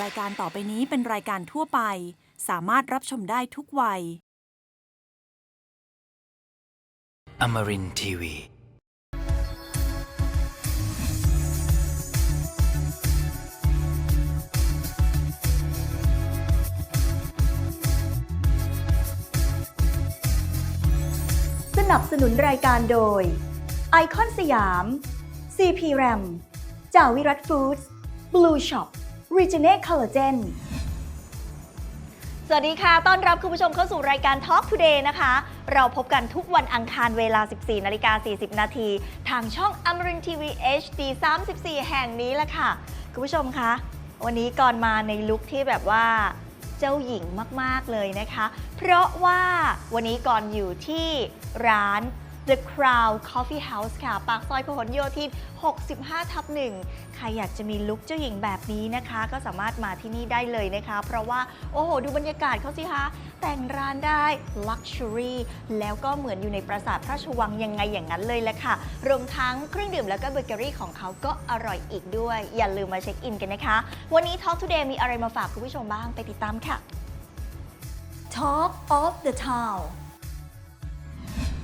รายการต่อไปนี้เป็นรายการทั่วไป สามารถรับชมได้ทุกวัย Amarin Tiwi. สนับสนุนรายการโดย ไอคอนสยาม CP RAM จาวิรัตฟู้ดส์ Blue Shop Regenerate Collagen สวัสดีค่ะ ต้อนรับคุณผู้ชมเข้าสู่รายการ Talk Today นะคะ เราพบกันทุกวันอังคารเวลา 14 นาฬิกา 40 นาที ทางช่อง Amarin TV HD 34 แห่งนี้แหละค่ะ คุณผู้ชมคะ วันนี้ก่อนมาในลุคที่แบบว่าเจ้าหญิงมาก ๆ เลยนะคะ เพราะว่าวันนี้ก่อนอยู่ที่ร้าน The Crown Coffee House ค่ะ ปากซอยพหลโยธิน 65 ทับหนึ่งใครอยากจะมีลุคเจ้าหญิงแบบนี้นะคะ ก็สามารถมาที่นี่ได้เลยนะคะ เพราะว่า โอ้โห ดูบรรยากาศเขาสิคะ แต่งร้านได้ Luxury แล้วก็เหมือนอยู่ในปราสาทพระชวังยังไงอย่างนั้นเลยแหละค่ะ รวมทั้งเครื่องดื่มแล้วก็เบเกอรี่ของเขาก็อร่อยอีกด้วย อย่าลืมมาเช็คอินกันนะคะ วันนี้ Talk Today มีอะไรมาฝากคุณผู้ชมบ้างไปติดตามค่ะ Talk of the Town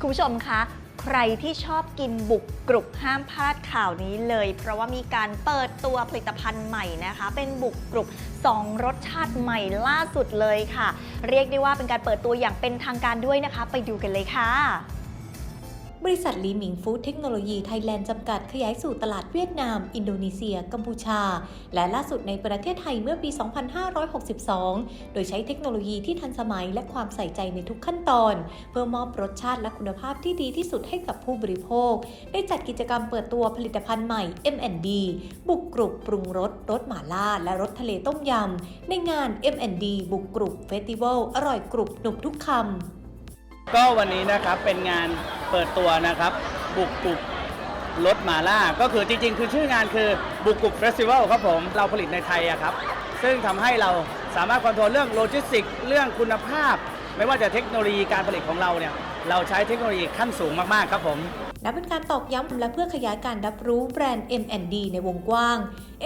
คุณผู้ชมคะใครที่ชอบกินบุกกรุบห้ามพลาดข่าวนี้เลย เพราะว่ามีการเปิดตัวผลิตภัณฑ์ใหม่นะคะ เป็นบุกกรุบ2 รสชาติใหม่ล่าสุดเลยค่ะ เรียกได้ว่าเป็นการเปิดตัวอย่างเป็นทางการด้วยนะคะ ไปดูกันเลยค่ะ บริษัทลีหมิงฟู้ดเทคโนโลยีไทยแลนด์จำกัดขยายสู่ตลาดเวียดนาม อินโดนีเซีย กัมพูชา และล่าสุดในประเทศไทยเมื่อปี 2562 โดยใช้เทคโนโลยีที่ทันสมัยและความใส่ใจในทุกขั้นตอน เพื่อมอบรสชาติและคุณภาพที่ดีที่สุดให้กับผู้บริโภค ได้จัดกิจกรรมเปิดตัวผลิตภัณฑ์ใหม่ M&D บุกกรุบปรุงรสรสหม่าล่า และรสทะเลต้มยำในงาน M&D บุกกรุบเฟสติวัลอร่อยกรุบหนุบทุกคำ ก็วันนี้นะครับเป็นงานเปิดตัวนะครับ บุกบุกรถมาล่า ก็คือจริงๆ คือชื่องานคือบุกบุกเฟสติวัลครับผมเราผลิตในไทยอะครับ ซึ่งทำให้เราสามารถคอนโทรลเรื่องโลจิสติกเรื่องคุณภาพ ไม่ว่าจะเทคโนโลยีการผลิตของเราเนี่ย เราใช้เทคโนโลยีขั้นสูงมากๆครับผม นับเป็นการตอกย้ำและเพื่อขยายการรับรู้แบรนด์ M&D ในวงกว้าง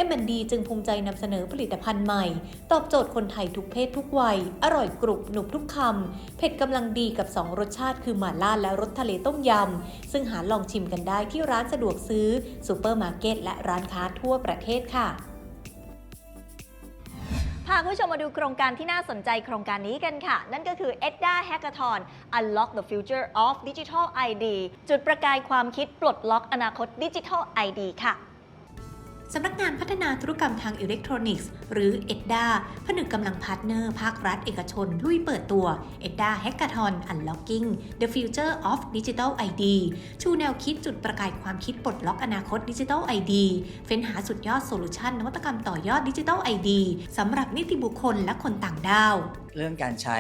M&D จึงภูมิใจนำเสนอผลิตภัณฑ์ใหม่ ตอบโจทย์คนไทยทุกเพศทุกวัย อร่อยกรุบหนุบทุกคำ เผ็ดกำลังดีกับ 2 รสชาติคือหม่าล่าและรสทะเลต้มยำ ซึ่งหาลองชิมกันได้ที่ร้านสะดวกซื้อซูเปอร์มาร์เก็ตและร้านค้าทั่วประเทศค่ะาคุณผู้ชมมาดูโครงการที่น่าสนใจโครงการนี้กันค่ะ นั่นก็คือ EDDA Hackathon Unlock the Future of Digital ID จุดประกายความคิดปลดล็อกอนาคตดิจิทัล ID ค่ะ สำนักงานพัฒนาธุรกรรมทางอิเล็กทรอนิกส์ หรือ EDDA ผนึกกำลังพาร์ทเนอร์ ภาครัฐเอกชน ลุยเปิดตัว EDDA Hackathon Unlocking the Future of Digital ID ชูแนวคิดจุดประกายความคิดปลดล็อกอนาคต Digital ID เฟ้นหาสุดยอดโซลูชันนวัตกรรมต่อยอด Digital ID สำหรับนิติบุคคลและคนต่างด้าว เรื่องการใช้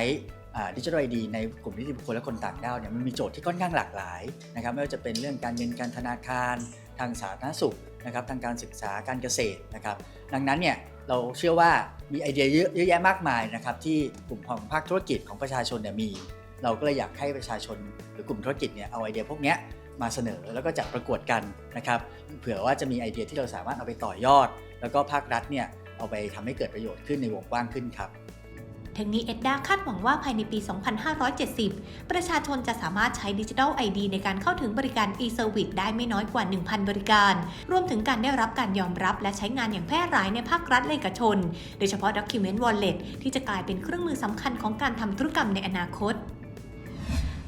ดิจิทัลไอดีในกลุ่มนิติบุคคลและคนต่างด้าวเนี่ยมันมีโจทย์ที่ค่อนข้างหลากหลายนะครับไม่ว่าจะเป็นเรื่องการเงินการธนาคาร ทางสาธารณสุขนะครับทางการศึกษาการเกษตรนะครับดังนั้นเนี่ยเราเชื่อว่ามีไอเดียเยอะแยะมากมายนะครับที่กลุ่มของภาคธุรกิจของประชาชนเนี่ยมี เราก็เลยอยากให้ประชาชนหรือกลุ่มธุรกิจเนี่ยเอาไอเดียพวกนี้มาเสนอแล้วก็จัดประกวดกันนะครับเผื่อว่าจะมีไอเดียที่เราสามารถเอาไปต่อยอด แล้วก็ภาครัฐเนี่ยเอาไปทำให้เกิดประโยชน์ขึ้นในวงกว้างขึ้นครับ ทั้งนี้เอ็ดดาคาดหวังว่าภายในปี 2570 ประชาชนจะสามารถใช้ดิจิทัล ID ในการเข้าถึงบริการ e-service ได้ไม่น้อยกว่า 1,000 บริการ รวมถึงการได้รับการยอมรับและใช้งานอย่างแพร่หลายในภาครัฐและเอกชน โดยเฉพาะ Document Wallet ที่จะกลายเป็นเครื่องมือสำคัญของการทำธุรกรรมในอนาคต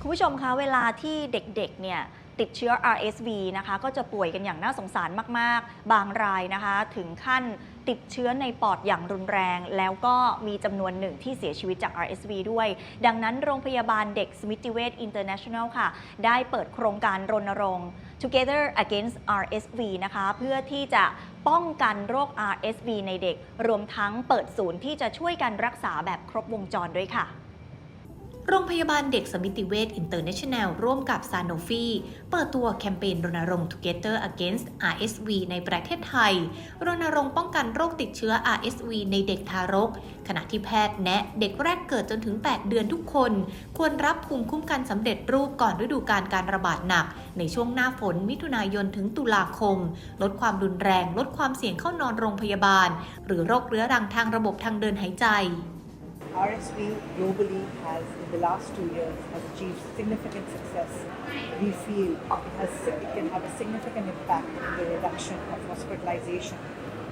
คุณผู้ชมคะเวลาที่เด็กๆเนี่ย ติดเชื้อ RSV นะคะ ก็จะป่วยกันอย่างน่าสงสารมาก ๆ บางรายนะคะ ถึงขั้นติดเชื้อในปอดอย่างรุนแรง แล้วก็มีจำนวนหนึ่งที่เสียชีวิตจาก RSV ด้วย ดังนั้นโรงพยาบาลเด็กสมิติเวช International ค่ะ ได้เปิดโครงการรณรงค์ Together Against RSV นะคะ เพื่อที่จะป้องกันโรค RSV ในเด็ก รวมทั้งเปิดศูนย์ที่จะช่วยกันรักษาแบบครบวงจรด้วยค่ะ โรงพยาบาลเด็กสมิติเวชอินเตอร์เนชั่นแนลร่วมกับซานโนฟีเปิดตัวแคมเปญรณรงค์ Together Against RSV ในประเทศไทย รณรงค์ป้องกันโรคติดเชื้อ RSV ในเด็กทารก ขณะที่แพทย์แนะเด็กแรกเกิดจนถึง 8 เดือนทุกคน ควรรับภูมิคุ้มกันสำเร็จรูปก่อนฤดูการการระบาดหนัก ในช่วงหน้าฝนมิถุนายนถึงตุลาคม ลดความรุนแรง ลดความเสี่ยงเข้านอนโรงพยาบาล หรือโรคเรื้อรังทางระบบทางเดินหายใจ RSV globally has, in the last two years, has achieved significant success. We feel it, has, it can have a significant impact in the reduction of hospitalization,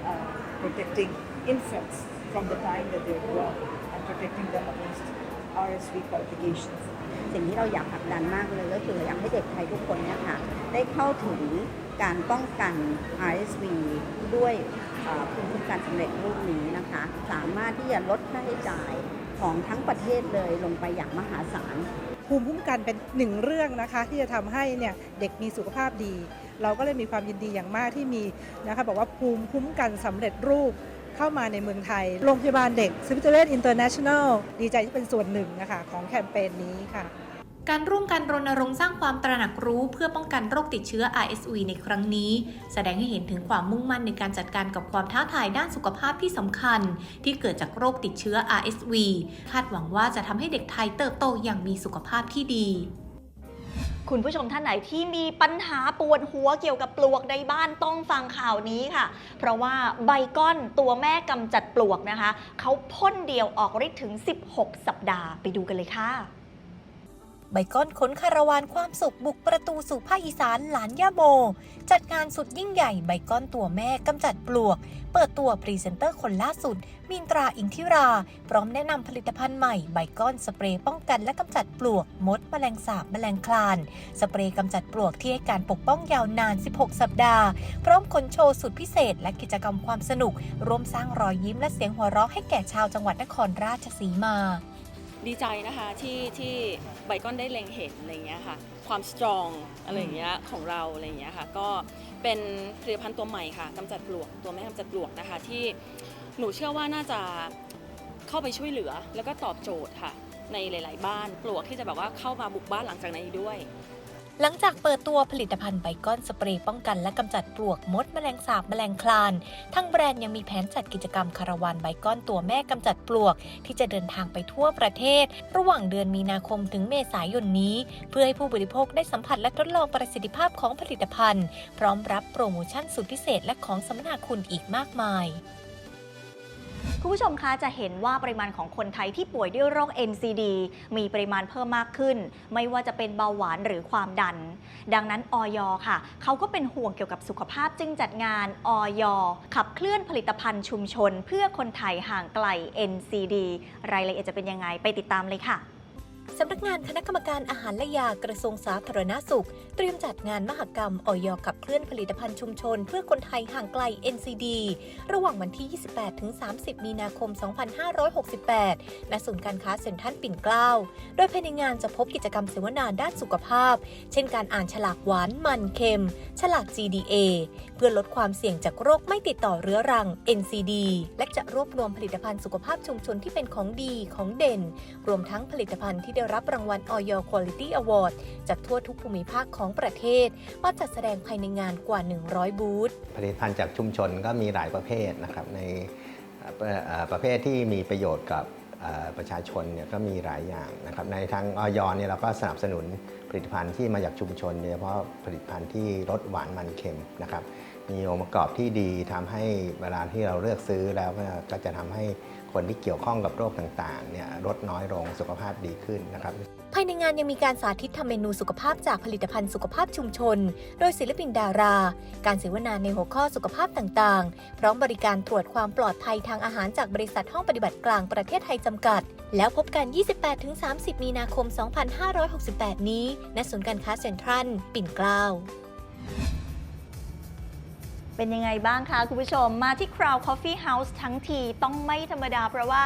uh, protecting infants from the time that they're born and protecting them against RSV complications. สิ่งที่เราอยากผลักดันมากเลยก็คืออยากให้เด็กไทยทุกคนเนี่ยค่ะได้เข้าถึงการป้องกัน RSV ด้วยภูมิคุ้มกันสำเร็จรูปนี้นะคะ สามารถที่จะลดค่าใช้จ่าย ของทั้งประเทศเลยลงไปอย่างมหาศาล ภูมิคุ้มกันเป็นหนึ่งเรื่องนะคะ ที่จะทำให้เนี่ยเด็กมีสุขภาพดี เราก็เลยมีความยินดีอย่างมากที่มีนะคะบอกว่าภูมิคุ้มกันสำเร็จรูปเข้ามาในเมืองไทย โรงพยาบาลเด็กสวิตเซอร์แลนด์อินเตอร์เนชั่นแนลดีใจที่เป็นส่วนหนึ่งนะคะของแคมเปญนี้ค่ะ การร่วมกันรณรงค์สร้างความตระหนักรู้เพื่อป้องกันโรคติดเชื้อ RSV ในครั้งนี้ แสดงให้เห็นถึงความมุ่งมั่นในการจัดการกับความท้าทายด้านสุขภาพที่สำคัญ ที่เกิดจากโรคติดเชื้อ RSV คาดหวังว่าจะทำให้เด็กไทยเติบโตอย่างมีสุขภาพที่ดีคุณผู้ชมท่านไหนที่มีปัญหาปวดหัวเกี่ยวกับปลวกในบ้านต้องฟังข่าวนี้ค่ะ เพราะว่าไบก้อนตัวแม่กำจัดปลวกนะคะ เขาพ่นเดียวออกฤทธิ์ถึง 16 สัปดาห์ไปดูกันเลยค่ะ ไบก้อนขนคาราวานความสุขบุกประตูสู่ภาคอีสานหลานย่าโม จัดงานสุดยิ่งใหญ่ไบก้อนตัวแม่กำจัดปลวก เปิดตัวพรีเซนเตอร์คนล่าสุด มินตราอิงทิรา พร้อมแนะนำผลิตภัณฑ์ใหม่ไบก้อนสเปรย์ป้องกันและกำจัดปลวก มด แมลงสาบแมลงคลาน สเปรย์กำจัดปลวกที่ให้การปกป้องยาวนาน 16 สัปดาห์ พร้อมขนโชว์สุดพิเศษ และกิจกรรมความสนุกร่วมสร้างรอยยิ้มและเสียงหัวเราะให้แก่ชาวจังหวัดนครราชสีมา ดีใจนะคะที่ที่ไบคอนได้เล็งเห็นอะไรเงี้ยค่ะความสตรองอะไรอย่างเงี้ยของเราอะไรอย่างเงี้ยค่ะก็เป็นผลิตภัณฑ์ตัวใหม่ค่ะกำจัดปลวกตัวแม่กำจัดปลวกนะคะที่หนูเชื่อว่าน่าจะเข้าไปช่วยเหลือแล้วก็ตอบโจทย์ค่ะในหลาย ๆ บ้านปลวกที่จะแบบว่าเข้ามาบุกบ้านหลังจากนี้ด้วย หลังจากเปิดตัวผลิตภัณฑ์ไบก้อนสเปรย์ป้องกันและกำจัดปลวกมดแมลงสาบแมลงคลานทั้งแบรนด์ยังมีแผนจัดกิจกรรมคาราวานไบก้อนตัวแม่กำจัดปลวก ที่จะเดินทางไปทั่วประเทศ ระหว่างเดือนมีนาคมถึงเมษายนนี้ เพื่อให้ผู้บริโภคได้สัมผัสและทดลองประสิทธิภาพของผลิตภัณฑ์ พร้อมรับโปรโมชั่นสุดพิเศษและของสัมมนาคุณอีกมากมาย คุณผู้ชมคะจะเห็นว่าปริมาณของคนไทยที่ป่วยด้วยโรค NCD มีปริมาณเพิ่มมากขึ้น ไม่ว่าจะเป็นเบาหวานหรือความดัน ดังนั้นออยค่ะเขาก็เป็นห่วงเกี่ยวกับสุขภาพจึงจัดงานออยขับเคลื่อนผลิตภัณฑ์ชุมชน เพื่อคนไทยห่างไกล NCD รายละเอียดจะเป็นยังไงไปติดตามเลยค่ะ สำนักงานคณะกรรมการอาหารและยากระทรวงสาธารณสุข เตรียมจัดงานมหกรรมออยขับเคลื่อนผลิตภัณฑ์ชุมชน เพื่อคนไทยห่างไกล NCD ระหว่างวันที่ 28-30 มีนาคม 2568 ณ ศูนย์การค้าเซ็นทรัลปิ่นเกล้า โดยภายในงานจะพบกิจกรรมเสวนาด้านสุขภาพ เช่นการอ่านฉลากหวานมันเค็ม ฉลาก GDA เพื่อลดความเสี่ยงจากโรคไม่ติดต่อเรื้อรัง NCD และจะรวบรวมผลิตภัณฑ์สุขภาพชุมชนที่เป็นของดีของเด่น รวมทั้งผลิตภัณฑ์ที่ได้รับรางวัล Oil Quality Award จากทั่วทุกภูมิภาคของประเทศ มาจัดแสดงภายในงานกว่า 100 บูธผลิตภัณฑ์จากชุมชนก็มีหลายประเภทนะครับในประเภทที่มีประโยชน์กับประชาชนเนี่ยก็มีหลายอย่างนะครับในทางออยเนี่ยเราก็สนับสนุนผลิตภัณฑ์ที่มาจากชุมชนโดยเฉพาะผลิตภัณฑ์ที่ลดหวานมันเค็มนะครับมีองค์ประกอบที่ดีทำให้เวลาที่เราเลือกซื้อแล้วก็จะทำให้ คนที่เกี่ยวข้องกับโรคต่างๆเนี่ยลดน้อยลงสุขภาพดีขึ้นนะครับ ภายในงานยังมีการสาธิตทำเมนูสุขภาพจากผลิตภัณฑ์สุขภาพชุมชน โดยศิลปินดารา การเสวนาในหัวข้อสุขภาพต่างๆ พร้อมบริการตรวจความปลอดภัยทางอาหารจากบริษัทห้องปฏิบัติกลางประเทศไทยจำกัด แล้วพบกัน 28-30 มีนาคม 2568 นี้ณศูนย์การค้าเซ็นทรัลปิ่นเกล้า เป็นยังไงบ้างคะคุณผู้ชม มาที่ Crown Coffee House ทั้งทีต้องไม่ธรรมดาเพราะว่า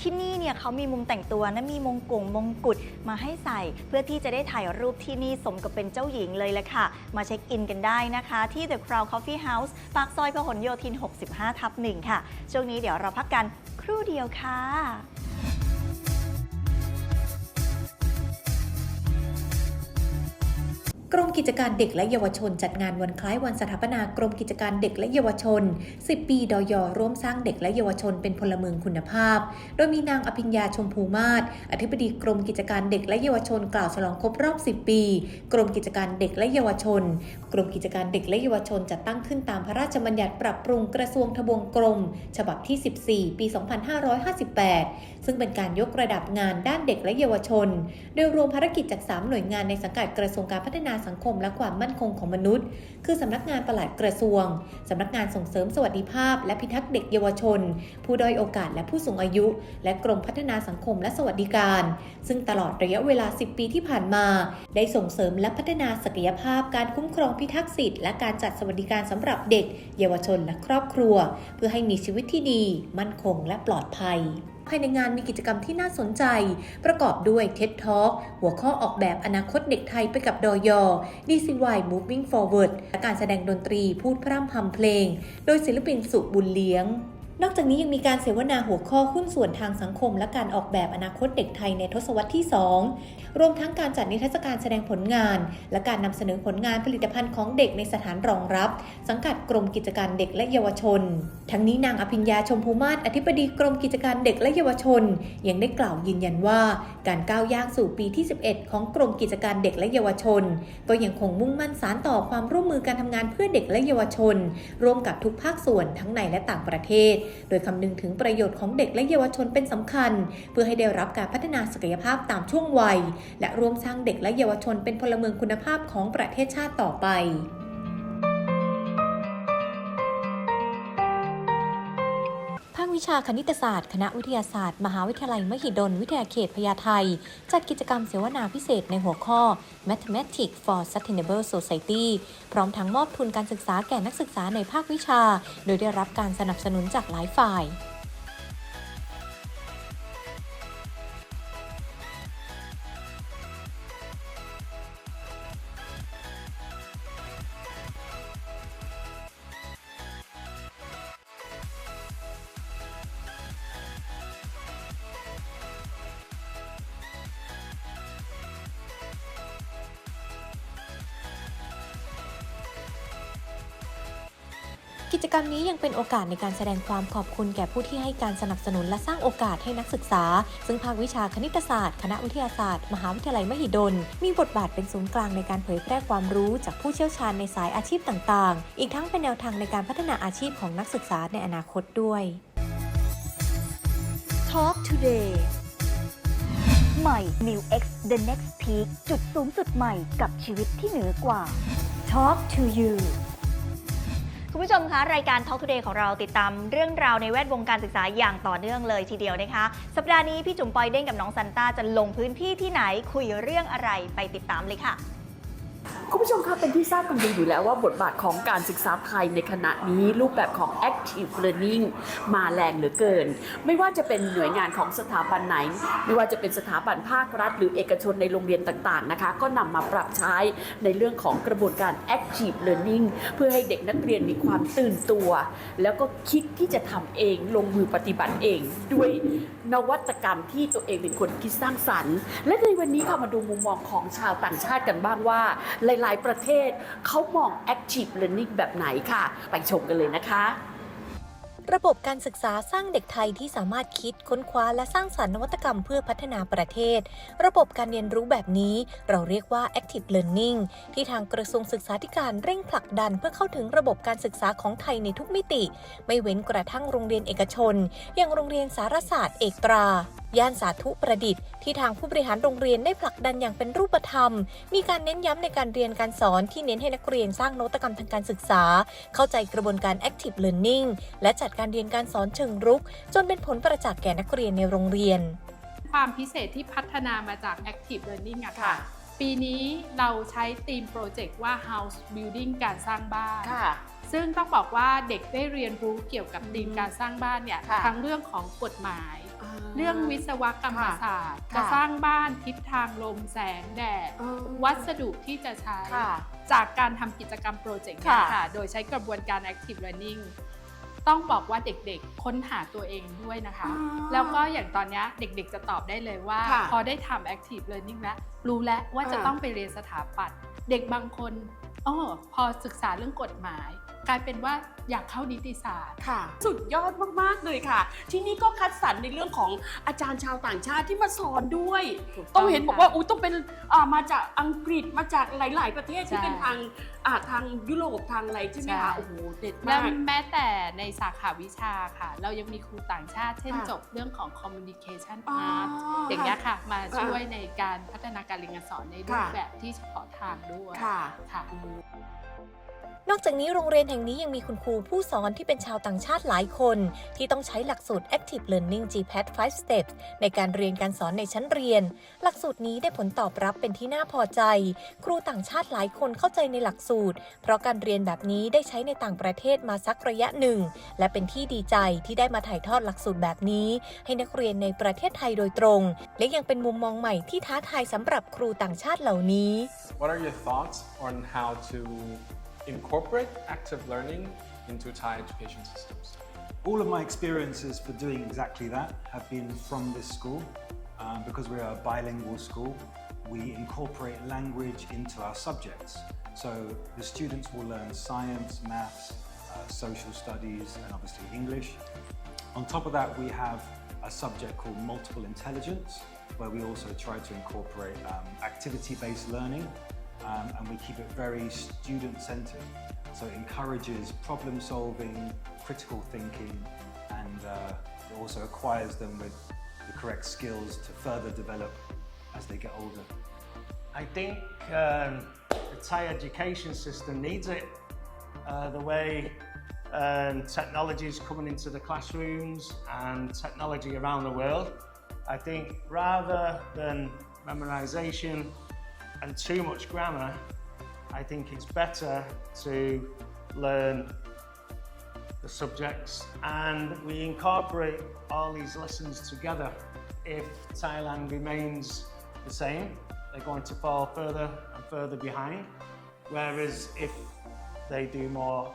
ที่นี่เนี่ยเขามีมุมแต่งตัวนะมีมงกงมงกุฎมาให้ใส่ เพื่อที่จะได้ถ่ายรูปที่นี่สมกับเป็นเจ้าหญิงเลยแหละค่ะ มาเช็คอินกันได้นะคะ ที่ The Crown Coffee House ปากซอยพหลโยธิน 65 ทับหนึ่งค่ะ ช่วงนี้เดี๋ยวเราพักกันครู่เดียวค่ะ กรมกิจการเด็กและเยาวชน จัดงานวันคล้ายวันสถาปนากรมกิจการเด็กและเยาวชน 10 ปีดอยร่วมสร้างเด็กและเยาวชนเป็นพลเมืองคุณภาพ โดยมีนางอภิญญาชมพูมาศอธิบดีกรมกิจการเด็กและเยาวชน กล่าวฉลองครบรอบ 10 ปี กรมกิจการเด็กและเยาวชน กรมกิจการเด็กและเยาวชนจัดตั้งขึ้นตามพระราชบัญญัติปรับปรุงกระทรวงทบวงกรม ฉบับที่ 14 ปี 2558 ซึ่งเป็นการยกระดับงานด้านเด็กและเยาวชน โดยรวมภารกิจจาก 3 หน่วยงานในสังกัดกระทรวงการพัฒนาสังคมและความมั่นคงของมนุษย์ คือสำนักงานปลัดกระทรวง สำนักงานส่งเสริมสวัสดิภาพ และพิทักษ์เด็กเยาวชน ผู้ด้อยโอกาสและผู้สูงอายุ และกรมพัฒนาสังคมและสวัสดิการ ซึ่งตลอดระยะเวลา 10 ปีที่ผ่านมา ได้ส่งเสริมและพัฒนาศักยภาพ การคุ้มครองพิทักษ์สิทธิและการจัดสวัสดิการสำหรับเด็ก เยาวชนและครอบครัว เพื่อให้มีชีวิตที่ดี มั่นคงและปลอดภัยายในงานมีกิจกรรมที่น่าสนใจ ประกอบด้วยเท็ดท็อกหัวข้อออกแบบอนาคตเด็กไทยไปกับดอยอ DCY Moving Forward และการแสดงดนตรีพูดพร่ำพำเพลง โดยศิลปินสุบุญเลี้ยง นอกจากนี้ยังมีการเสวนาหัวข้อหุ้นส่วนทางสังคม และการออกแบบอนาคตเด็กไทยในทศวรรษที่ 2 รวมทั้งการจัดนิทรรศการแสดงผลงาน และการนำเสนอผลงานผลิตภัณฑ์ของเด็กในสถานรองรับ สังกัดกรมกิจการเด็กและเยาวชน ทั้งนี้นางอภิญญาชมพูมาศอธิบดีกรมกิจการเด็กและเยาวชน ยังได้กล่าวยืนยันว่า การก้าวย่างสู่ปีที่ 11 ของกรมกิจการเด็กและเยาวชน ก็ยังคงมุ่งมั่นสารต่อความร่วมมือการทำงานเพื่อเด็กและเยาวชน ร่วมกับทุกภาคส่วนทั้งในและต่างประเทศโดยคำนึงถึงประโยชน์ของเด็กและเยาวชนเป็นสำคัญ เพื่อให้ได้รับการพัฒนาศักยภาพตามช่วงวัย และร่วมสร้างเด็กและเยาวชนเป็นพลเมืองคุณภาพของประเทศชาติต่อไป ชาคณิตศาสตร์ คณะวิทยาศาสตร์ มหาวิทยาลัยมหิดล วิทยาเขตพญาไทจัดกิจกรรมเสวนาพิเศษในหัวข้อ Mathematics for Sustainable Society พร้อมทั้งมอบทุนการศึกษาแก่นักศึกษาในภาควิชา โดยได้รับการสนับสนุนจากหลายฝ่าย กิจกรรมนี้ยังเป็นโอกาสในการแสดงความขอบคุณแก่ผู้ที่ให้การสนับสนุนและสร้างโอกาสให้นักศึกษา ซึ่งภาควิชาคณิตศาสตร์ คณะวิทยาศาสตร์ มหาวิทยาลัยมหิดล มีบทบาทเป็นศูนย์กลางในการเผยแพร่ความรู้จากผู้เชี่ยวชาญในสายอาชีพต่างๆ อีกทั้งเป็นแนวทางในการพัฒนาอาชีพของนักศึกษาในอนาคตด้วย Talk Today ใหม่ New X The Next Peak จุดสูงสุดใหม่กับชีวิตที่เหนือกว่า Talk to You คุณผู้ชมคะ รายการ Talk Today ของเราติดตามเรื่องราวในแวดวงการศึกษาอย่างต่อเนื่องเลยทีเดียวนะคะ สัปดาห์นี้พี่จุ๋มปอยเด้งกับน้องซันต้าจะลงพื้นที่ที่ไหนคุยเรื่องอะไรไปติดตามเลยค่ะ คุณผู้ชมคะเป็นที่ทราบกันดีอยู่แล้วว่าบทบาทของการศึกษาไทยในขณะนี้รูปแบบของ active learning มาแรงเหลือเกิน ไม่ว่าจะเป็นหน่วยงานของสถาบันไหน ไม่ว่าจะเป็นสถาบันภาครัฐ หรือเอกชนในโรงเรียนต่างๆนะคะ ก็นำมาปรับใช้ในเรื่องของกระบวนการ active learning เพื่อให้เด็กนักเรียนมีความตื่นตัว แล้วก็คิดที่จะทำเองลงมือปฏิบัติเอง ด้วยนวัตกรรมที่ตัวเองเป็นคนคิดสร้างสรรค์ และในวันนี้ค่ะมาดูมุมมองของชาวต่างชาติกันบ้างว่าหลายๆ ประเทศ เขามอง active learning แบบไหนค่ะ ไปชมกันเลยนะคะ ระบบการศึกษาสร้างเด็กไทยที่สามารถคิดค้นคว้าและสร้างสรรค์นวัตกรรมเพื่อพัฒนาประเทศ ระบบการเรียนรู้แบบนี้เราเรียกว่า active learning ที่ทางกระทรวงศึกษาธิการเร่งผลักดันเพื่อเข้าถึงระบบการศึกษาของไทยในทุกมิติ ไม่เว้นกระทั่งโรงเรียนเอกชน อย่างโรงเรียนสารศาสตร์เอกตราย่านสาธุประดิษฐ์ที่ทางผู้บริหารโรงเรียนได้ผลักดันอย่างเป็นรูปธรรม มีการเน้นย้ำในการเรียนการสอนที่เน้นให้นักเรียนสร้างนวัตกรรมทางการศึกษา เข้าใจกระบวนการ active learning และจัดการเรียนการสอนเชิงรุก จนเป็นผลประจักษ์แก่นักเรียนในโรงเรียน ความพิเศษที่พัฒนามาจาก Active Learning อะค่ะ ปีนี้เราใช้ธีมโปรเจกต์ว่า House Building การสร้างบ้านค่ะซึ่งต้องบอกว่าเด็กได้เรียนรู้เกี่ยวกับธีมการสร้างบ้านเนี่ยค่ะทั้งเรื่องของกฎหมาย เรื่องวิศวกรรมศาสตร์ค่ะจะสร้างบ้านทิศทางลมแสงแดด วัสดุที่จะใช้ จากการทำกิจกรรมโปรเจกต์เนี้ค่ะค่ะ โดยใช้กระบวนการ Active Learning ต้องบอกว่าเด็กๆ ค้นหาตัวเองด้วยนะคะอ๋อแล้วก็อย่างตอนเนี้ยเด็กๆ จะตอบได้เลยว่าค่ะพอได้ทำ active learning แล้วรู้แล้วว่าจะอ่าต้องไปเรียนสถาปัตย์เด็กบางคนอ๋อพอศึกษาเรื่องกฎหมาย กลายเป็นว่าอยากเข้านิติศาสตร์ ค่ะ สุดยอดมากๆเลยค่ะ ที่นี่ก็คัดสรรในเรื่องของอาจารย์ชาวต่างชาติที่มาสอนด้วย ถูกต้ต้อองงเห็นบอกว่าอุ้ยต้องเป็นอ่ามาจากอังกฤษมาจากหลาย ๆ ประเทศที่ใช่เป็นทางอ่าทางยุโรปทางอะไรใช่ไหมใช่ คะโอ้โหเด็ดแล้วมาก แม้แต่ในสาขาวิชาค่ะ เรายังมีครูต่างชาติ เช่นค่ะ จบเรื่องของ communication อ๋อ art อย่างเงี้ยค่ะ มาค่ะช่วยในการพัฒนาการเรียนการสอนในรูปค่ะ แบบที่เฉพาะทางด้วยค่ะ ค่ะ นอกจากนี้โรงเรียนแห่งนี้ยังมีคุณครูผู้สอนที่เป็นชาวต่างชาติหลายคน ที่ต้องใช้หลักสูตร Active Learning GPAT 5 Steps ในการเรียนการสอนในชั้นเรียน หลักสูตรนี้ได้ผลตอบรับเป็นที่น่าพอใจ ครูต่างชาติหลายคนเข้าใจในหลักสูตร เพราะการเรียนแบบนี้ได้ใช้ในต่างประเทศมาสักระยะหนึ่ง และเป็นที่ดีใจที่ได้มาถ่ายทอดหลักสูตรแบบนี้ ให้นักเรียนในประเทศไทยโดยตรง และยังเป็นมุมมองใหม่ที่ท้าทายสำหรับครูต่างชาติเหล่านี้ What are your thoughts on how to incorporate active learning into Thai education systems? All of my experiences for doing exactly that have been from this school. Um, because we're a bilingual school, we incorporate language into our subjects. So the students will learn science, maths, uh, social studies, and obviously English. On top of that, we have a subject called multiple intelligence, where we also try to incorporate um, activity based learning um, and we keep it very student centered. So it encourages problem solving, critical thinking, and uh, it also acquires them with the correct skills to further develop as they get older. I think um, the Thai education system needs it. Uh, the way um, technology is coming into the classrooms and technology around the world, I think rather than memorization and too much grammar, I think it's better to learn the subjects and we incorporate all these lessons together. If Thailand remains the same, they're going to fall further and further behind. Whereas if they do more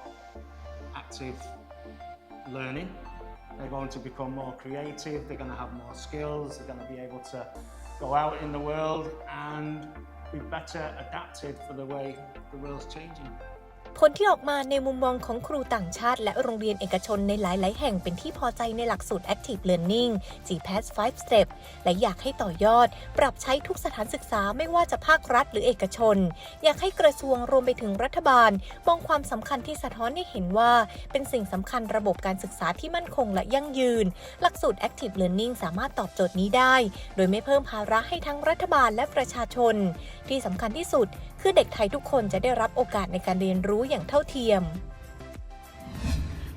active learning, they're going to become more creative, they're going to have more skills, they're going to be able to go out in the world and be better adapted for the way the world's changing. ผลที่ออกมาในมุมมองของครูต่างชาติ และโรงเรียนเอกชนในหลาย ๆ แห่งเป็นที่พอใจในหลักสูตร Active Learning GPAS 5 Step และอยากให้ต่อยอด ปรับใช้ทุกสถานศึกษาไม่ว่าจะภาครัฐหรือเอกชน อยากให้กระทรวงรวมไปถึงรัฐบาล มองความสำคัญที่สะท้อนให้เห็นว่า เป็นสิ่งสำคัญระบบการศึกษาที่มั่นคงและยั่งยืน หลักสูตร Active Learning สามารถตอบโจทย์นี้ได้ โดยไม่เพิ่มภาระให้ทั้งรัฐบาลและประชาชน ที่สำคัญที่สุด คือเด็กไทยทุกคนจะได้รับโอกาสในการเรียนรู้อย่างเท่าเทียม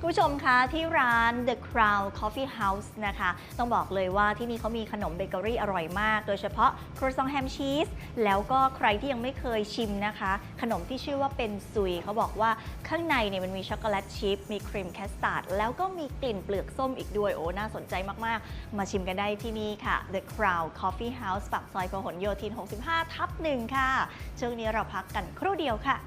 คุณผู้ชมคะที่ร้าน The Crown Coffee House นะคะ ต้องบอกเลยว่าที่นี่เขามีขนมเบเกอรี่อร่อยมาก โดยเฉพาะครัวซองแฮมชีส แล้วก็ใครที่ยังไม่เคยชิมนะคะ ขนมที่ชื่อว่าเป็นซุยเขาบอกว่าข้างในเนี่ยมันมีช็อกโกแลตชิพมีครีมแคสตาร์ดแล้วก็มีกลิ่นเปลือกส้มอีกด้วย โอ้ น่าสนใจมาก ๆ มาชิมกันได้ที่นี่ค่ะ The Crown Coffee House ปากซอยพหลโยธิน 65 ทับหนึ่งค่ะช่วงนี้เราพักกันครู่เดียวค่ะ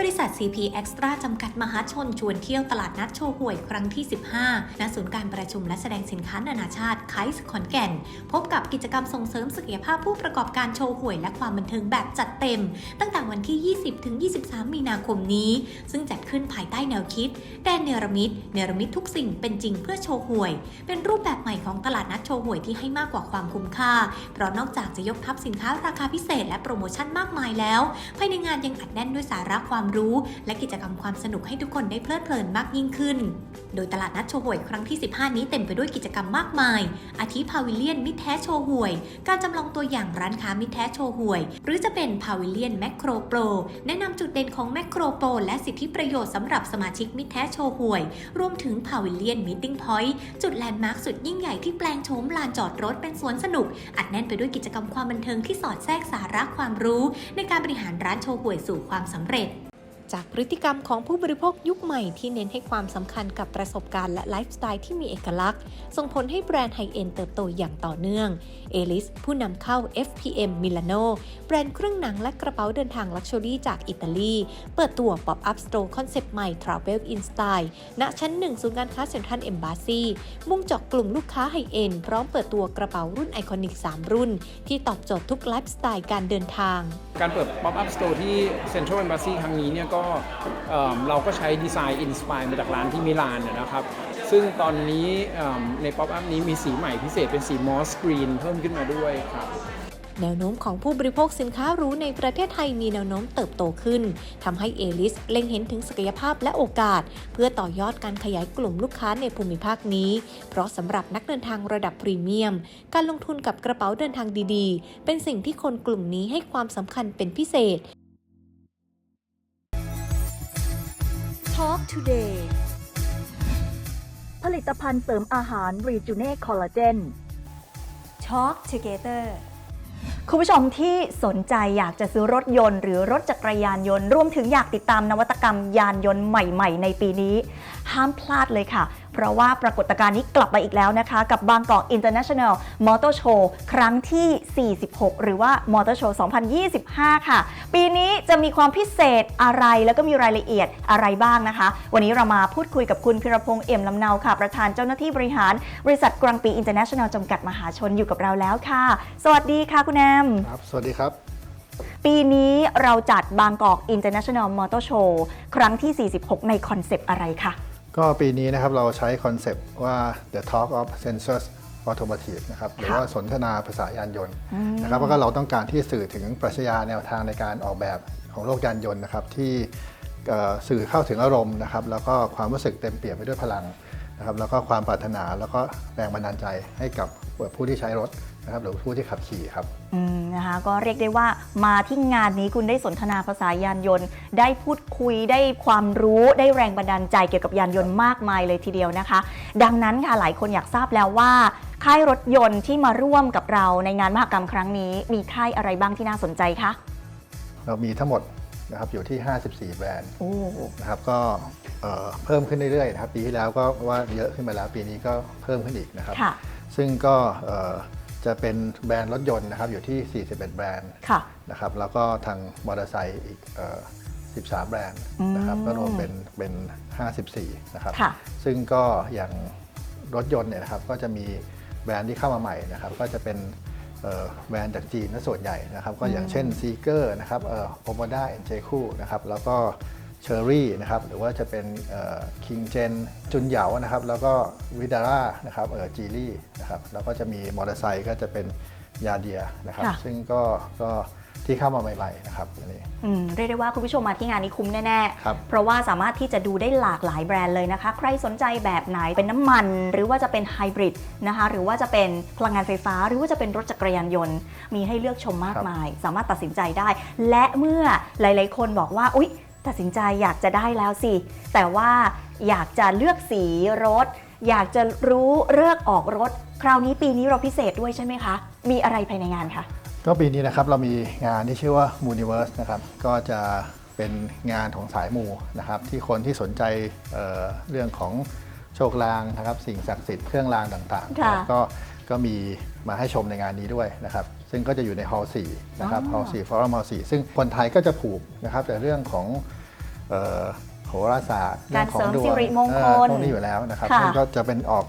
บริษัท CP Extra จำกัดมหาชนชวนเที่ยวตลาดนัดโชว์หวยครั้งที่ 15 ณ ศูนย์การประชุมและแสดงสินค้านานาชาติไคส์ขอนแก่น พบกับกิจกรรมส่งเสริมศักยภาพผู้ประกอบการโชว์หวยและความบันเทิงแบบจัดเต็ม ตั้งแต่วันที่ 20 ถึง 23 มีนาคมนี้ ซึ่งจัดขึ้นภายใต้แนวคิด แดนเนรมิตเนรมิตทุกสิ่งเป็นจริงเพื่อโชว์หวย เป็นรูปแบบใหม่ของตลาดนัดโชว์หวยที่ให้มากกว่าความคุ้มค่า เพราะนอกจากจะยกทับสินค้าราคาพิเศษ และโปรโมชั่นมากมายแล้ว ภายในงานยังอัดแน่นด้วยสาระความรู้ และกิจกรรมความสนุกให้ทุกคนได้เพลิดเพลินมากยิ่งขึ้น โดยตลาดนัดโชว์หวยครั้งที่ 15 นี้เต็มไปด้วยกิจกรรมมากมาย อาทิพาวิเลียนมิแท้โชว์หวย การจำลองตัวอย่างร้านค้ามิแท้โชว์หวย หรือจะเป็นพาวิเลียนแมคโครโปรแนะนำจุดเด่นของแมคโครโปรและสิทธิประโยชน์สำหรับสมาชิกมิแท้โชว์หวย รวมถึงพาวิเลียนมิทติ้งพอยต์จุดแลนด์มาร์คสุดยิ่งใหญ่ที่แปลงโฉมลานจอดรถเป็นสวนสนุก อัดแน่นไปด้วยกิจกรรมความบันเทิงที่สอดแทรกสาระความรู้ ในการบริหารร้านโชว์หวยสู่ความสำเร็จ จากพฤติกรรมของผู้บริโภคยุคใหม่ที่เน้นให้ความสำคัญกับประสบการณ์และไลฟ์สไตล์ที่มีเอกลักษณ์ ส่งผลให้แบรนด์ไฮเอ็นเติบโตอย่างต่อเนื่องเอลิสผู้นำเข้า FPM Milano แบรนด์เครื่องหนังและกระเป๋าเดินทางลักชัวรี่จากอิตาลี เปิดตัว Pop Up Store คอนเซปต์ใหม่ Travel in Style ณชั้นหนึ่งศูนย์การค้าเซ็นทรัลเอมบาซีมุ่งเจาะกลุ่มลูกค้าไฮเอ็นพร้อมเปิดตัวกระเป๋ารุ่นไอคอนิก 3 รุ่น ที่ตอบโจทย์ทุกไลฟ์สไตล์การเดินทาง การเปิด Pop Up Store ที่ Central Embassy ครั้งนี้เนี่ยก็เอิ่มเราก็ใช้ดีไซน์อินสปายมาจากร้านที่มิลานนะครับ ซึ่งตอนนี้เอิ่มใน Pop Up นี้มีสีใหม่พิเศษเป็นสีมอสกรีนเพิ่มขึ้นมาด้วยครับแนวโน้มของผู้บริโภคสินค้ารู้ในประเทศไทยมีแนวโน้มเติบโตขึ้นทำให้เอลิสเล็งเห็นถึงศักยภาพและโอกาส เพื่อต่อยอดการขยายกลุ่มลูกค้าในภูมิภาคนี้ เพราะสำหรับนักเดินทางระดับพรีเมียม การลงทุนกับกระเป๋าเดินทางดีๆ เป็นสิ่งที่คนกลุ่มนี้ให้ความสำคัญเป็นพิเศษ Talk Today ผลิตภัณฑ์เสริมอาหาร Rejuve Collagen Talk Together คุณผู้ชมที่สนใจอยากจะซื้อรถยนต์ หรือรถจักรยานยนต์ รวมถึงอยากติดตามนวัตกรรมยานยนต์ใหม่ ๆ ในปีนี้ ห้ามพลาดเลยค่ะ เพราะว่าปรากฏการณ์นี้กลับมาอีกแล้วนะคะ กับบางกอก International Motor Show ครั้งที่ 46 หรือว่า Motor Show 2025 ค่ะ ปีนี้จะมีความพิเศษอะไรแล้วก็มีรายละเอียดอะไรบ้างนะคะ วันนี้เรามาพูดคุยกับคุณพิรพงษ์เอี่ยมลำเนาค่ะ ประธานเจ้าหน้าที่บริหาร บริษัทกรังปี International จำกัดมหาชนอยู่กับเราแล้วค่ะ สวัสดีค่ะคุณแอมครับ สวัสดีครับปีนี้เราจัดบางกอก International Motor Show ครั้งที่ 46 ในคอนเซปต์อะไรคะ ก็ปีนี้นะครับเราใช้คอนเซปต์ว่า the talk of sensors automotive นะครับหรือว่าสนทนาภาษายานยนต์อืมนะครับแล้วก็เราต้องการที่สื่อถึงปรัชญาแนวทางในการออกแบบของโลกยานยนต์นะครับที่เอ่อสื่อเข้าถึงอารมณ์นะครับแล้วก็ความรู้สึกเต็มเปี่ยมไปด้วยพลังนะครับแล้วก็ความปรารถนาแล้วก็แรงบันดาลใจให้กับผู้ที่ใช้รถ นะครับหรือผู้ที่ขับขี่ครับ อืมนะคะก็เรียกได้ว่ามาที่งานนี้คุณได้สนทนาภาษายานยนต์ ได้พูดคุยได้ความรู้ได้แรงบันดาลใจเกี่ยวกับยานยนต์มากมายเลยทีเดียวนะคะ ดังนั้นค่ะหลายคนอยากทราบแล้วว่า ค่ายรถยนต์ที่มาร่วมกับเราในงานมหกรรมครั้งนี้ มีค่ายอะไรบ้างที่น่าสนใจคะเรามีทั้งหมดนะครับอยู่ที่ 54 แบรนด์โอ้นะครับก็เอ่อเพิ่มขึ้นเรื่อยๆนะครับปีที่แล้วก็ว่าเยอะขึ้นมาแล้วปีนี้ก็เพิ่มขึ้นอีกนะครับ ค่ะ ซึ่งก็เอ่อ จะเป็นแบรนด์รถยนต์นะครับอยู่ที่ 41 แบรนด์ค่ะ นะครับแล้วก็ทางมอเตอร์ไซค์อีกเอ่อ13 แบรนด์นะครับอืมก็รวมเป็นเป็น 54 นะครับ ค่ะ ซึ่งก็อย่างรถยนต์เนี่ยนะครับก็จะมีแบรนด์ที่เข้ามาใหม่นะครับก็จะเป็นเอ่อแบรนด์จากจีนนะส่วนใหญ่นะครับก็อย่างเช่นซีเกอร์นะครับโอโมด้าเอ็นเจคูนะครับแล้วก็ เชอรี่นะครับหรือว่าจะเป็นคิงเจนจุนเหยานะครับแล้วก็วิดาร่านะครับจีรี่นะครับแล้วก็จะมีมอเตอร์ไซค์ก็จะเป็นยาเดียนะครับค่ะ ซึ่งก็ก็ที่เข้ามาใหม่ๆนะครับอันนี้ อืมเรียกได้ว่าคุณผู้ชมมาที่งานนี้คุ้มแน่ครับ ๆ เพราะว่าสามารถที่จะดูได้หลากหลายแบรนด์เลยนะคะ ใครสนใจแบบไหนเป็นน้ำมัน หรือว่าจะเป็นไฮบริดนะคะ หรือว่าจะเป็นพลังงานไฟฟ้า หรือว่าจะเป็นรถจักรยานยนต์ มีให้เลือกชมมากมาย สามารถตัดสินใจได้ และเมื่อหลาย ๆ คนบอกว่าอุ๊ย ตัดสินใจอยากจะได้แล้วสิ แต่ว่าอยากจะเลือกสีรถ อยากจะรู้เลือกออกรถ คราวนี้ปีนี้เราพิเศษด้วยใช่ไหมคะ มีอะไรภายในงานคะ ก็ปีนี้นะครับเรามีงานที่ชื่อว่า Mooniverse นะครับก็จะเป็นงานของสายมูนะครับที่คนที่สนใจเอ่อเรื่องของโชคลางนะครับสิ่งศักดิ์สิทธิ์เครื่องรางต่างๆค่ะนะครับก็ก็มีมาให้ชมในงานนี้ด้วยนะครับ ซึ่งก็จะอยู่ในฮอลล์4นะครับอ๋อฮอลล์4ฟอรัมฮอลล์4ซึ่งคนไทยก็จะผูกนะครับแต่เรื่องของเอ่อโหราศาสตร์เรื่องของดวการเสริมสิริมงคลเอ่อพวกนี้อยู่แล้วนะครับค่ะซึ่งก็จะเป็นออก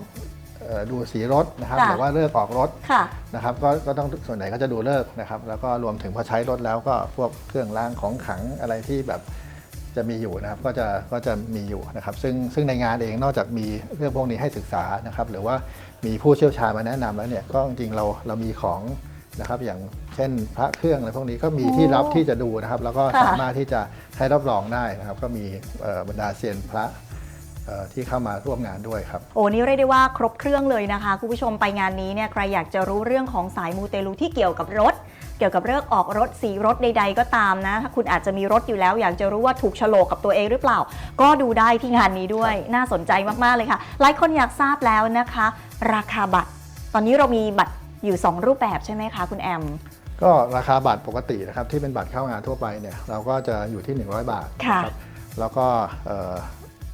เอ่อดูสีรถนะครับค่ะหรือว่าเลือกออกรถค่ะนะครับก็ก็ต้องส่วนไหนก็จะดูเลิกษ์นะครับ แล้วก็รวมถึงพอใช้รถแล้วก็พวกเครื่องรางของขลังอะไรที่แบบจะมีอยู่นะครับก็จะก็จะมีอยู่นะครับ ซึ่งซึ่งในงานเองนอกจากมีเรื่องพวกนี้ให้ศึกษานะครับ หรือว่ามีผู้เชี่ยวชาญมาแนะนำแล้วเนี่ยก็จริงๆเราเรามีของ นะครับอย่างเช่นพระเครื่องอะไรพวกนี้ก็มีที่รับที่จะดูนะครับ แล้วก็ค่ะ สามารถที่จะให้รับรองได้นะครับ ก็มีเอ่อบรรดาเซียนพระเอ่อที่เข้ามาร่วมงานด้วยครับ โอ้นี่เรียกได้ว่าครบเครื่องเลยนะคะคุณผู้ชมไปงานนี้เนี่ยใครอยากจะรู้เรื่องของสายมูเตลูที่เกี่ยวกับรถ เกี่ยวกับเรื่องออกรถสีรถใด ๆ ก็ตามนะถ้าคุณอาจจะมีรถอยู่แล้ว อยากจะรู้ว่าถูกโฉลกกับตัวเองหรือเปล่า ก็ดูได้ที่งานนี้ด้วยน่าสนใจมากๆเลยค่ะ หลายคนอยากทราบแล้วนะคะ ราคาบัตร ตอนนี้เรามีบัตร อยู่ 2 รูปแบบใช่ไหมคะคุณแอม ก็ราคาบัตรปกตินะครับที่เป็นบัตรเข้างานทั่วไปเนี่ยเราก็จะอยู่ที่ 100 บาทค่ะนะครับแล้วก็เอ่อ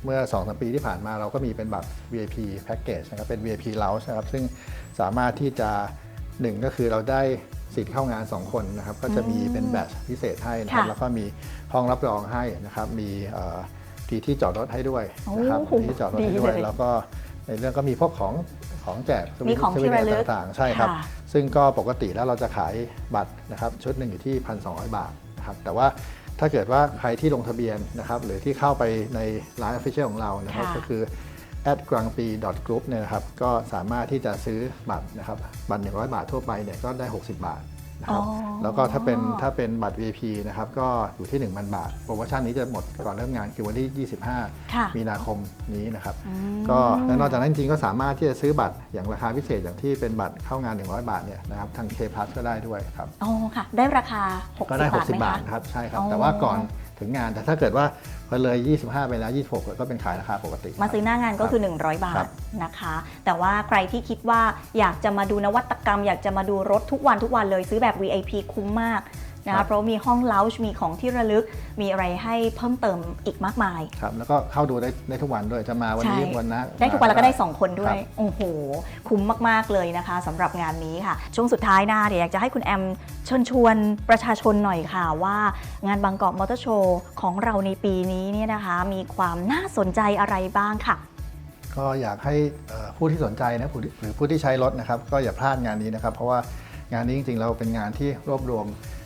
เมื่อ2อสปีที่ผ่านมาเราก็มีเป็นบัตร VIP Package นะครับเป็น VIP Lounge นะครับซึ่งสามารถที่จะหนึ่งก็คือเราได้สิทธิ์เข้างาน 2 คนนะครับก็จะมีเป็นแบตพิเศษให้นะครับค่ะ แล้วก็มีห้องรับรองให้นะครับมีเอ่อที่ที่จอดรถให้ด้วยนะครับโอ้โหมีที่จอดรถให้ด้วยดีเลย แล้วก็ในเรื่องก็มีพวกของ ของแจกมีของที่ระลึกต่างๆ ใช่ครับค่ะซึ่งก็ปกติแล้วเราจะขายบัตรนะครับชุดหนึ่งอยู่ที่ 1,200 บาทนะครับแต่ว่าถ้าเกิดว่าใครที่ลงทะเบียนนะครับหรือที่เข้าไปในร้าน Official ของเรานะครับค่ะก็คือ at g r a n g p r i group เนี่ยนะครับก็สามารถที่จะซื้อบัตรนะครับบัตร 100 บาททั่วไปเนี่ยก็ได้ 60 บาท นะครับอ๋อแล้วก็ถ้าเป็นถ้าเป็นบัตร VIP นะครับก็อยู่ที่ 1,000 บาท โปรโมชั่นนี้จะหมดก่อนเริ่มงานคือวันที่ ค่ะ25 มีนาคมนี้นะครับอืมก็และนอกจากนั้นจริงๆก็สามารถที่จะซื้อบัตรอย่างราคาพิเศษอย่างที่เป็นบัตรเข้างาน 100 บาทเนี่ยนะครับทาง K Plus ก็ได้ด้วยครับ อ๋อค่ะ ได้ราคา 60 ก็ได้บาท60ไหมบาทคะครับใช่ครับอ๋อแต่ว่าก่อน ถึงงาน แต่ถ้าเกิดว่าพอเลย 25 ไปแล้ว 26 ก็เป็นขายราคาปกติ มาซื้อหน้างานก็คือ 100 บาครัทบ นะคะ แต่ว่าใครที่คิดว่าอยากจะมาดูนวัตกรรม อยากจะมาดูรถทุกวันทุกวันเลยซื้อแบบ VIP คุ้มมาก นะคะเพราะมีห้องเลาช์มีของที่ระลึกมีอะไรให้เพิ่มเติมอีกมากมาย ครับแล้วก็เข้าดูได้ได้ทุกวันด้วยจะมาวันนี้ใช่ วันนะ ได้ทุกวันแล้วก็ได้ 2 คนด้วครัย บ โอ้โห คุ้มมาก ๆ เลยนะคะสำหรับงานนี้ค่ะ ช่วงสุดท้ายนะเดี๋ยวอยากจะให้คุณแอมเชิญชวนประชาชนหน่อยค่ะว่างานบางกอกมอเตอร์โชว์ของเราในปีนี้เนี่ยนะคะ มีความน่าสนใจอะไรบ้างค่ะ ก็อยากให้เอ่อผู้ที่สนใจนะผู้ที่หรือผู้ที่ใช้รถนะครับ ก็อย่าพลาดงานนี้นะครับ เพราะว่างานนี้จริงๆเราเป็นงานที่รวบรวม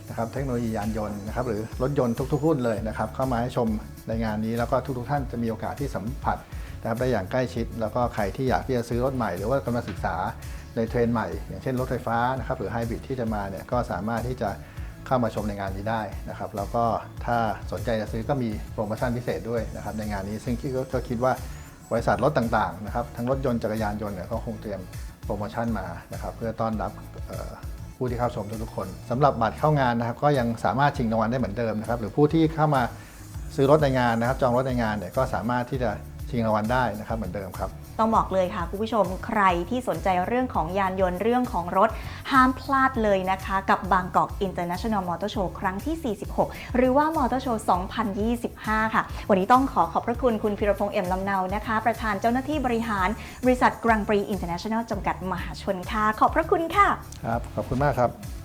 นะครับเทคโนโลยียานยนต์นะครับหรือรถยนต์ทุก ๆ รุ่นเลยนะครับเข้ามาให้ชมในงานนี้แล้วก็ทุก ๆ ท่านจะมีโอกาสที่สัมผัสนะครับได้อย่างใกล้ชิด แล้วก็ใครที่อยากที่จะซื้อรถใหม่หรือว่ากำลังศึกษาในเทรนด์ใหม่ อย่างเช่นรถไฟฟ้านะครับหรือไฮบริดที่จะมาเนี่ยก็สามารถที่จะเข้ามาชมในงานนี้ได้นะครับแล้วก็ถ้าสนใจจะซื้อก็มีโปรโมชั่นพิเศษด้วยนะครับในงานนี้ซึ่งคิดก็คิดว่าบริษัทรถต่างๆนะครับทั้งรถยนต์จักรยานยนต์เนี่ยก็คงเตรียมโปรโมชั่นมานะครับเพื่อต้อนรับ ผู้ที่เข้าชมทุกๆคนสำหรับบัตรเข้างานนะครับก็ยังสามารถชิงรางวัลได้เหมือนเดิมนะครับหรือผู้ที่เข้ามาซื้อรถในงานนะครับ จองรถในงานเนี่ยก็สามารถที่จะชิงรางวัลได้นะครับเหมือนเดิมครับ ต้องบอกเลยค่ะคุณผู้ชมใครที่สนใจเรื่องของยานยนต์เรื่องของรถ ห้ามพลาดเลยนะคะ กับบางกอก International Motor Show ครั้งที่ 46 หรือว่า Motor Show 2025 ค่ะ วันนี้ต้องขอขอบพระคุณคุณพิรพงษ์เอี่ยมลำเนานะคะ ประธานเจ้าหน้าที่บริหาร บริษัทกรังปรีอินเตอร์เนชั่นแนลจำกัดมหาชนค่ะ ขอบพระคุณค่ะ ครับ ขอบคุณมากครับ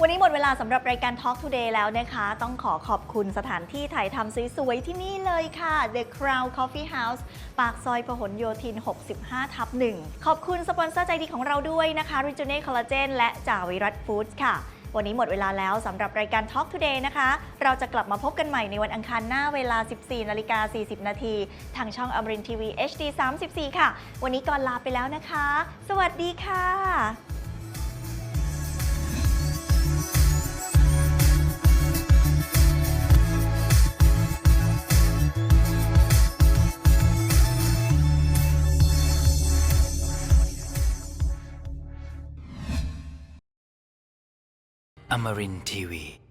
วันนี้หมดเวลาสำหรับรายการ Talk Today แล้วนะคะ ต้องขอขอบคุณสถานที่ถ่ายทำสวยๆที่นี่เลยค่ะ The Crown Coffee House ปากซอยพหลโยธิน 65 ทับ1ขอบคุณสปอนเซอร์ใจดีของเราด้วยนะคะ r e g i n a Collagen และจ่าวิรัตฟู้ดค่ะ วันนี้หมดเวลาแล้วสำหรับรายการ Talk Today นะคะ เราจะกลับมาพบกันใหม่ในวันอังคารหน้าเวลา 14นาฬิกา40 นาทีทางช่องอมรินทีวี HD 34 ค่ะ วันนี้ก่อนลาไปแล้วนะคะ สวัสดีค่ะ Amarin Tiwi.